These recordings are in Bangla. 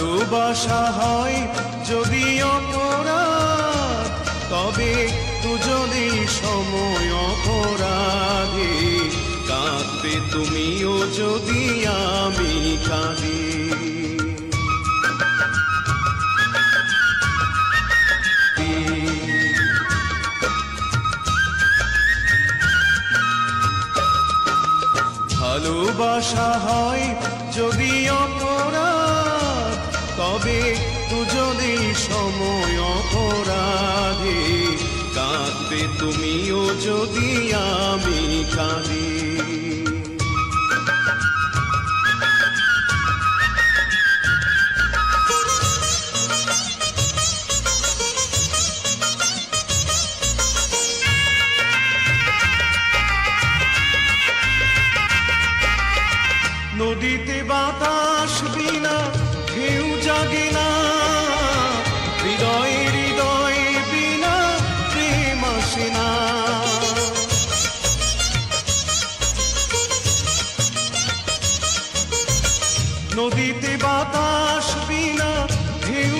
ভালোবাসা হয় যদি অপরাধ, তবে দুজনেই সময় অপরাধে কাঁদবে তুমিও যদি আমি কাঁদি। ভালোবাসা হয় যদি অপরাধ তবে দুজনেই সময় অপরাধে কাঁদবে তুমিও যদি আমি কাঁদি। নদীতে বাতাস বিনা হৃদয়ে না। নদীতে বাতাস বিনা ঢেউ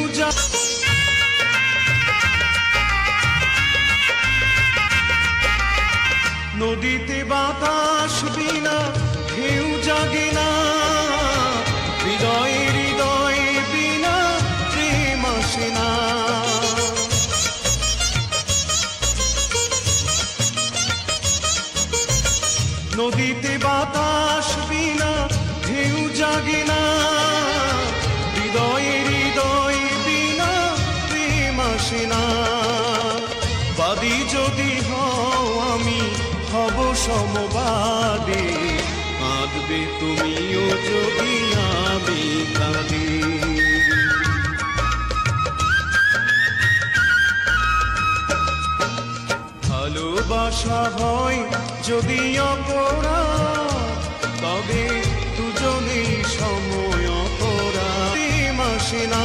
নদীতে বাতাস বিনা ঢেউ জাগে না। নদীতে বাতাস বিনা, ঢেউ জাগে না। হৃদয়ে, হৃদয় বিনা প্রেম আসে না। বাদী যদি হও আমি, হব সমবাদে। কাঁদবে তুমিও যদি আমি কাঁদি। ভালোবাসা হয় যদি অপরাধ তবে দুজনেই সময় অপরাধ মাসে না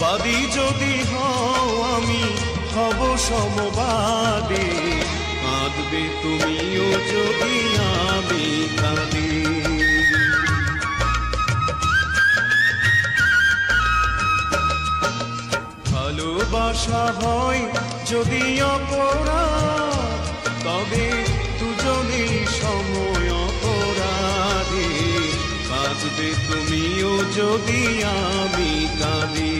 বাদী যদি হও আমি, হব সমবাদে। কাঁদবে তুমিও যদি আমি কাঁদি। ভালোবাসা হয় যদি অপরাধ তবে দুজনেই সময় অপরাধে। বাঁচবে তুমিও যদি আমি কাঁদি।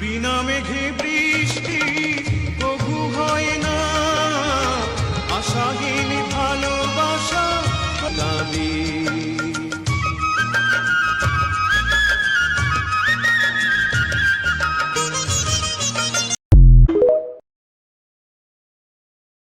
বিনা মেঘে বৃষ্টি